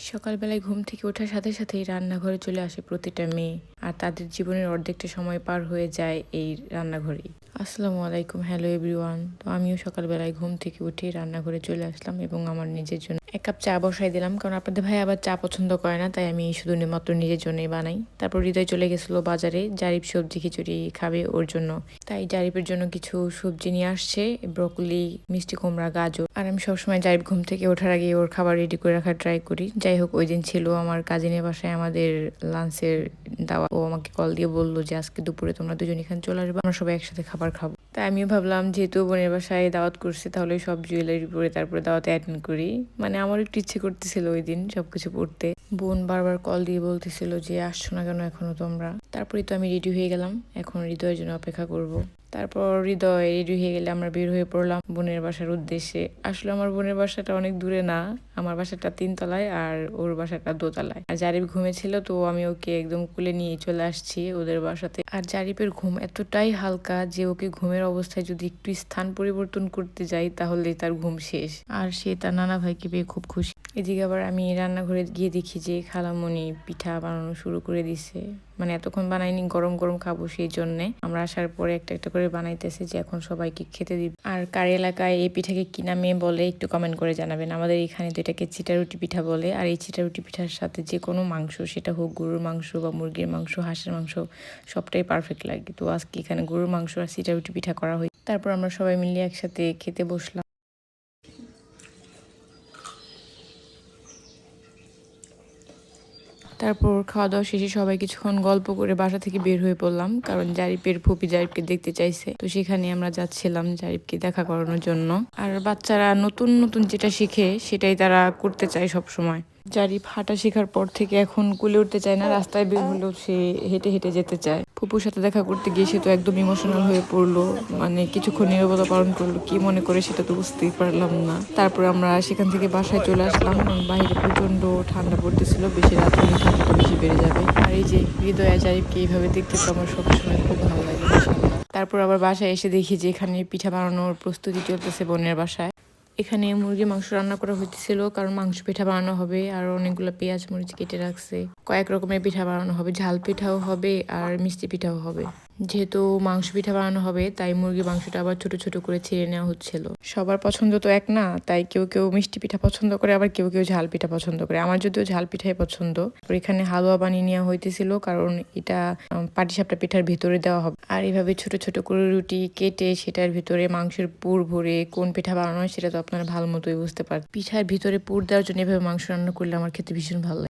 সকালবেলায় ঘুম থেকে ওঠার সাথে সাথেই রান্নাঘরে চলে আসে প্রতিটা মেয়ে, আর তাদের জীবনের অর্ধেকটা সময় পার হয়ে যায় এই রান্নাঘরেই। আসসালামু আলাইকুম, হ্যালো এভরিওয়ান। তো আমিও সকালবেলায় ঘুম থেকে উঠে রান্নাঘরে চলে আসলাম এবং আমার নিজের জন্য এক কাপ চা বসাই দিলাম, কারণ আপনাদের ভাই আবার চা পছন্দ করে না, তাই আমি শুধু মাত্র নিজের জন্যই বানাই। তারপর হৃদয় চলে গেছিল বাজারে, জারিফ সবজি খিচুড়ি খাবে ওর জন্য। তাই জারিফের জন্য কিছু সবজি নিয়ে আসছে, ব্রকলি, মিষ্টি কুমড়া, গাজর। আর আমি সবসময় জারিফ ঘুম থেকে ওঠার আগে ওর খাবার রেডি করে রাখার ট্রাই করি। যাই হোক, ওই দিন ছিল আমার কাজিনের বাসায় আমাদের লাঞ্চের দাওয়া। ও আমাকে কল দিয়ে বলল যে, আজকে দুপুরে তোমরা দুজন এখানে চলে আসবে, আমরা সবাই একসাথে খাবার খাব। তাই আমিও ভাবলাম, যেহেতু বোনের বাসায় দাওয়াত করছে, তাহলে সব জুয়েলারি পরে তারপরে দাওয়াতে অ্যাটেন্ড করি। মানে আমার একটু ইচ্ছে করতেছিল ওই দিন সবকিছু পড়তে। বোন বারবার কল দিয়ে বলতেছিল যে, আসছো না কেন এখনও তোমরা? তারপরে তো আমি রেডি হয়ে গেলাম, এখন হৃদয়ের জন্য অপেক্ষা করব। তারপর হৃদয় রেডি হয়ে গেলে আমরা বের হয়ে পড়লাম বোনের বাসার উদ্দেশ্যে। আসলে আমার বোনের বাসাটা অনেক দূরে না, আমার বাসাটা তিনতলায় আর ওর বাসাটা দোতলায়। আর জারিফ ঘুমেছিল তো আমি ওকে একদম কুলে নিয়ে চলে আসছি ওদের বাসাতে। আর জারিফের ঘুম এতটাই হালকা যে ওকে ঘুমের অবস্থায় যদি একটু স্থান পরিবর্তন করতে যাই তাহলে তার ঘুম শেষ। আর সে তার নানা ভাইকে পেয়ে খুব খুশি। এদিকে আবার আমি রান্নাঘরে গিয়ে দেখি যে খালামণি পিঠা বানানো শুরু করে দিছে। মানে এতক্ষণ বানাইনি, গরম গরম খাব সেই জন্য। আমরা আসার পরে একটা একটা করে বানাইতেছে যে এখন সবাইকে খেতে দিবে। আর কার এলাকায় এই পিঠাকে কি নামে বলে একটু কমেন্ট করে জানাবেন। আমাদের এখানে তো এটাকে চিটারুটি পিঠা বলে। আর এই চিটারুটি পিঠার সাথে যে কোনো মাংস, সেটা হোক গরুর মাংস বা মুরগির মাংস, হাঁসের মাংস, সবটাই পারফেক্ট লাগে। তো আজকে এখানে গরুর মাংস আর চিটারুটি পিঠা করা হয় তারপর আমরা সবাই মিলে একসাথে খেতে বসলাম। তারপর খাওয়া দাওয়া শেষে সবাই কিছুক্ষণ গল্প করে বাসা থেকে বের হয়ে পড়লাম, কারণ জারিফের ফুপি জারিফকে দেখতে চাইছে। তো সেখানে আমরা যাচ্ছিলাম জারিফকে দেখা করানোর জন্য। আর বাচ্চারা নতুন নতুন যেটা শিখে সেটাই তারা করতে চায় সব সময় জারিফ হাঁটা শেখার পর থেকে এখন কুলে উঠতে চায় না, রাস্তায় বের হলেও সে হেঁটে হেঁটে যেতে চায়। ফুপুর সাথে দেখা করতে গিয়ে সে তো একদম ইমোশনাল হয়ে পড়ল মানে কিছুক্ষণ নিরবতা পালন করল, কি মনে করে সেটা তো বুঝতেই পারলাম না। তারপর আমরা সেখান থেকে বাসায় চলে আসলাম বাইরে প্রচণ্ড ঠান্ডা পড়তেছিল, বেশি রাত হলে বেশি বেড়ে যাবে। আর এই যে হৃদয় জারিফকে এইভাবে দেখতে তো আমার সবসময় খুব ভালো লাগে তারপর আবার বাসায় এসে দেখি যে এখানে পিঠা বানানোর প্রস্তুতি চলতেছে বোনের বাসায়। এখানে মুরগি মাংস রান্না করা হইতেছিল, কারণ মাংস পিঠা বানানো হবে, আর অনেকগুলো পেঁয়াজ মরিচ কেটে রাখছে। কয়েক রকমের পিঠা বানানো হবে, ঝাল পিঠাও হবে, আর মিষ্টি পিঠাও হবে। যেহেতু মাংস পিঠা বানানো হবে, তাই মুরগি মাংসটা আবার ছোট ছোট করে ছিঁড়ে নেওয়া হচ্ছিল। সবার পছন্দ তো এক না, তাই কেউ কেউ মিষ্টি পিঠা পছন্দ করে, আবার কেউ কেউ ঝাল পিঠা পছন্দ করে। আমার যদিও ঝাল পিঠাই পছন্দ। এখানে হালুয়া বানিয়ে নেওয়া হইতেছিল, কারণ এটা পাটিসাপটা পিঠার ভিতরে দেওয়া হবে। আর এভাবে ছোট ছোট করে রুটি কেটে সেটার ভিতরে মাংসের পুর ভরে কোন পিঠা বানানো হয়, সেটা তো আপনারা ভালো মতোই বুঝতে পারেন পিঠার ভিতরে পুর দেওয়ার জন্য এভাবে মাংস রান্না করলে আমার খেতে ভীষণ ভালো লাগে।